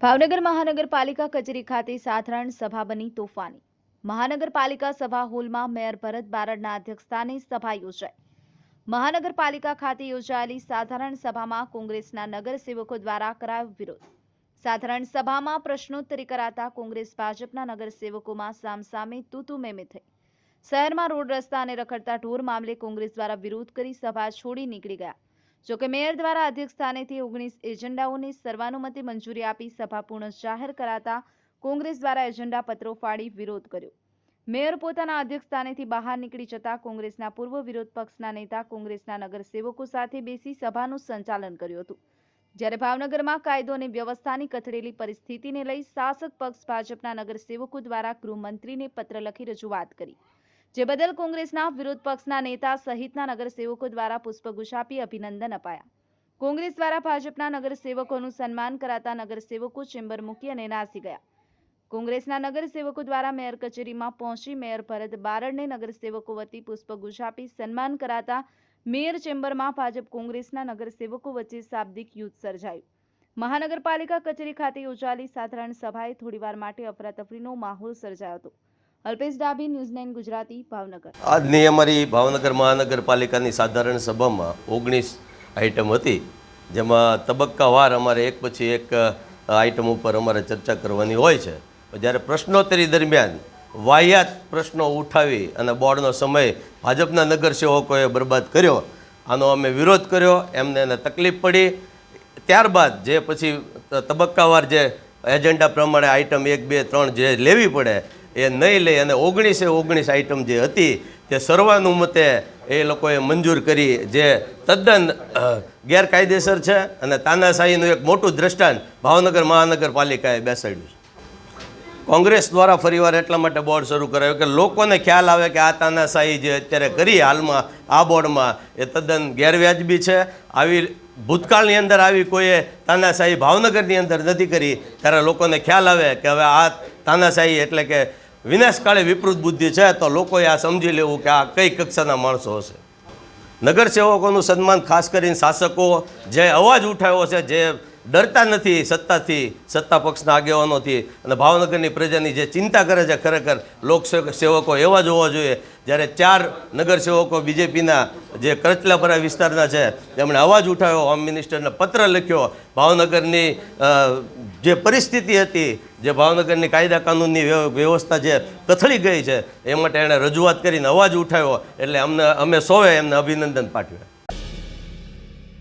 ભાવનગર મહાનગરપાલિકા કચેરી ખાતે સાધારણ સભા બની તોફાની. મહાનગરપાલિકા સભા હોલમાં મેયર ભરત બારડના અધ્યક્ષસ્થાને સભા યોજાઈ. મહાનગરપાલિકા ખાતે યોજાયેલી સાધારણ સભામાં કોંગ્રેસના નગરસેવકો દ્વારા કરાયો વિરોધ. સાધારણ સભામાં પ્રશ્નોત્તરી કરાતા કોંગ્રેસ ભાજપના નગરસેવકોમાં સામસામે તૂતુ મેમે થઈ. શહેરમાં રોડ રસ્તા અને રખડતા ઢોર મામલે કોંગ્રેસ દ્વારા વિરોધ કરી સભા છોડી નીકળી ગયા. જોકે મેયર દ્વારા અધ્યક્ષ સ્થાનેથી ઓગણીસ એજન્ડાઓને સર્વાનુમતે મંજૂરી આપી સભા પૂર્ણ જાહેર કરાતા કોંગ્રેસ દ્વારા એજન્ડા પત્રો ફાડી વિરોધ કર્યો. મેયર પોતાના અધ્યક્ષ સ્થાનેથી બહાર નીકળી જતા કોંગ્રેસના પૂર્વ વિરોધ પક્ષના નેતા કોંગ્રેસના નગરસેવકો સાથે બેસી સભાનું સંચાલન કર્યું હતું. જ્યારે ભાવનગરમાં કાયદો અને વ્યવસ્થાની કથળેલી પરિસ્થિતિને લઈ શાસક પક્ષ ભાજપના નગરસેવકો દ્વારા ગૃહમંત્રીને પત્ર લખી રજૂઆત કરી. જે બદલ કોંગ્રેસના વિરોધ પક્ષના નેતા સહિતના નગરસેવકો દ્વારા પુષ્પગુચ્છ આપી અભિનંદન અપાયા. કોંગ્રેસ દ્વારા ભાજપના નગરસેવકોનું સન્માન કરાતા નગરસેવકો ચેમ્બર મૂકી અને નાસી ગયા. કોંગ્રેસના નગરસેવકો દ્વારા મેયર કચેરીમાં પહોંચી મેયર ભરત બારડને નગરસેવકો વતી પુષ્પગુચ્છ આપી સન્માન કરાતા મેયર ચેમ્બરમાં ભાજપ કોંગ્રેસના નગરસેવકો વચ્ચે શાબ્દિક યુદ્ધ સર્જાયું. મહાનગરપાલિકા કચેરી ખાતે યોજાયેલી સાધારણ સભાએ થોડીવાર માટે અફરાતફરીનો માહોલ સર્જાયો હતો. Alpesh Dabhi, news nine Gujarati, Bhavnagar. આજની અમારી ભાવનગર મહાનગરપાલિકાની સાધારણ સભામાં ઓગણીસ આઇટમ હતી. જેમાં તબક્કાવાર અમારે એક પછી એક આઇટમ ઉપર અમારે ચર્ચા કરવાની હોય છે. જ્યારે પ્રશ્નોત્તરી દરમિયાન વાહિયાત પ્રશ્નો ઉઠાવી અને બોર્ડનો સમય ભાજપના નગરસેવકોએ બરબાદ કર્યો, આનો અમે વિરોધ કર્યો, એમને એને તકલીફ પડી. ત્યારબાદ જે પછી તબક્કાવાર જે એજન્ડા પ્રમાણે આઇટમ એક, બે, ત્રણ જે લેવી પડે એ નહીં લઈ અને ઓગણીસે ઓગણીસ આઇટમ જે હતી, તે સર્વાનુમતે એ લોકોએ મંજૂર કરી જે તદ્દન ગેરકાયદેસર છે અને તાનાશાહીનું એક મોટું દ્રષ્ટાંત ભાવનગર મહાનગરપાલિકાએ બેસાડ્યું છે. કોંગ્રેસ દ્વારા ફરીવાર એટલા માટે બોર્ડ શરૂ કરાયું કે લોકોને ખ્યાલ આવે કે આ તાનાશાહી જે અત્યારે કરી હાલમાં, આ બોર્ડમાં, એ તદ્દન ગેરવ્યાજબી છે. આવી ભૂતકાળની અંદર આવી કોઈએ તાનાશાહી ભાવનગરની અંદર નથી કરી, ત્યારે લોકોને ખ્યાલ આવે કે હવે આ તાનાશાહી એટલે કે વિનાશકાળે વિપૃત બુદ્ધિ છે, તો લોકોએ આ સમજી લેવું કે આ કઈ કક્ષાના માણસો હશે. નગરસેવકોનું સન્માન ખાસ કરીને શાસકો જે અવાજ ઉઠાવ્યો છે, જે ડરતા નથી, સત્તાથી, સત્તા પક્ષના આગેવાનોથી. અને ભાવનગરની પ્રજાની જે ચિંતા કરે છે ખરેખર લોકસેવકો એવા જ હોવા જોઈએ, જ્યારે ચાર નગરસેવકો બીજેપીના જે કરચલાપરા વિસ્તારના છે, તેમણે અવાજ ઉઠાવ્યો, હોમ મિનિસ્ટરને પત્ર લખ્યો. ભાવનગરની જે પરિસ્થિતિ હતી, જે ભાવનગરની કાયદા કાનૂનની વ્યવસ્થા જે કથળી ગઈ છે, એ માટે એણે રજૂઆત કરીને અવાજ ઉઠાવ્યો, એટલે અમને, અમે સૌએ એમને અભિનંદન પાઠવ્યા.